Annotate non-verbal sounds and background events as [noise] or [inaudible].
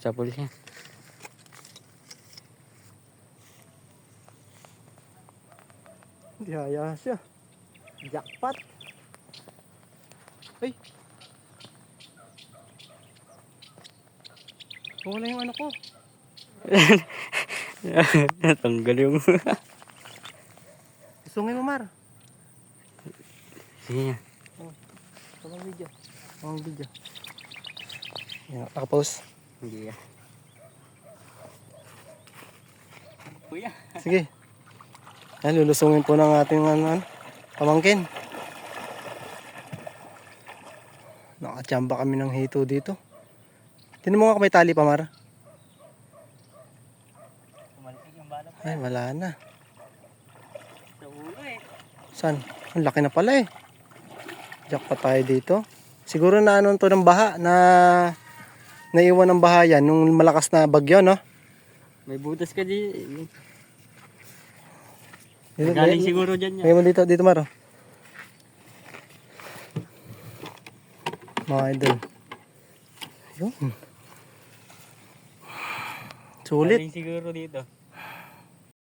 Sapul siya. Biyaya siya. Jackpot. Ay. Wala yung ano ko. [laughs] Tanggal yung... [laughs] Sungay mo, Mar. Sige. Tawang video. Tawang video. Yan, nakapost. Hindi ah. Kuya. Sige. Yan, lulusungin po ng ating ano, ano, pamangkin. Nakachamba kami ng hito dito. Tinan mo nga kung may tali pa, Mar. Kumalitig yung bala Ay, wala na. sa ulo eh. San? Ang laki na pala eh. Jackpot tayo dito. Siguro na ano to ng baha na naiwan ng baha yan nung malakas na bagyo, no? May butas ka di. Dito, Galing siguro dyan yan. mo dito, dito Maro. Mga idol. Yun. Sulit. Galing siguro dito.